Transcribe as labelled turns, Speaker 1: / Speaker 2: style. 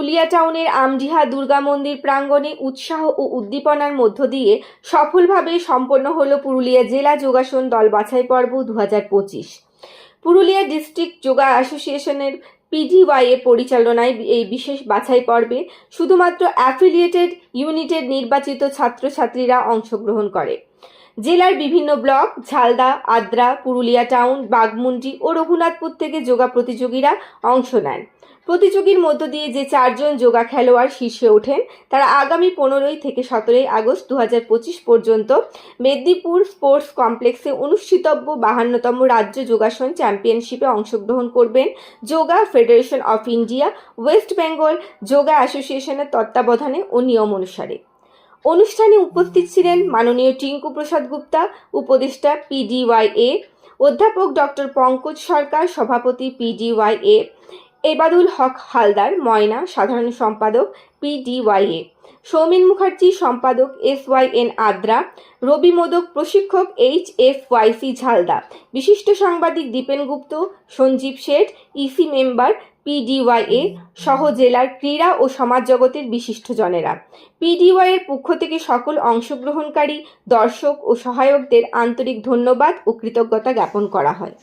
Speaker 1: পুরুলিয়া টাউনের আমডিহা দুর্গা মন্দির প্রাঙ্গণে উৎসাহ ও উদ্দীপনার মধ্য দিয়ে সফলভাবে সম্পন্ন হলো পুরুলিয়া জেলা যোগাসন দল বাছাই পর্ব দু হাজার পঁচিশ। পুরুলিয়া ডিস্ট্রিক্ট যোগা অ্যাসোসিয়েশনের পিডিওয়াই এর পরিচালনায় এই বিশেষ বাছাই পর্বে শুধুমাত্র অ্যাফিলিয়েটেড ইউনিটের নির্বাচিত ছাত্রছাত্রীরা অংশগ্রহণ করে। জেলার বিভিন্ন ব্লক, ঝালদা, আদ্রা, পুরুলিয়া টাউন বাগমুন্ডি ও রঘুনাথপুর থেকে যোগা প্রতিযোগীরা অংশ নেন। প্রতিযোগীর মধ্য দিয়ে যে চারজন যোগা খেলোয়াড় শীর্ষে ওঠেন, তারা আগামী পনেরোই থেকে সতেরোই আগস্ট দু হাজার পঁচিশ পর্যন্ত মেদিনীপুর স্পোর্টস কমপ্লেক্সে অনুষ্ঠিতব্য বাহান্নতম রাজ্য যোগাসন চ্যাম্পিয়নশিপে অংশগ্রহণ করবেন yoga federation of India, West Bengal yoga অ্যাসোসিয়েশনের তত্ত্বাবধানে ও নিয়ম অনুসারে। অনুষ্ঠানে উপস্থিত ছিলেন মাননীয় টিঙ্কু প্রসাদ গুপ্তা, উপদেষ্টা পিডিওয়াইএ অধ্যাপক ডক্টর পঙ্কজ সরকার, সভাপতি পিডিওয়াইএ এবাদুল হক হালদার, ময়না, সাধারণ সম্পাদক পিডিওয়াইএ সৌমেন মুখার্জি, সম্পাদক, S Y N Adra. Rabi Modak, প্রশিক্ষক, এইচ এফ ওয়াইসি ঝালদা। বিশিষ্ট সাংবাদিক Dipen Gupta, Sanjib Seth, EC member PDYA সহ জেলার ক্রীড়া ও সমাজ জগতের বিশিষ্টজনেরা পিডিওয়াই এর পক্ষ থেকে সকল অংশগ্রহণকারী, দর্শক ও সহায়কদের আন্তরিক ধন্যবাদ ও কৃতজ্ঞতা জ্ঞাপন করা হয়।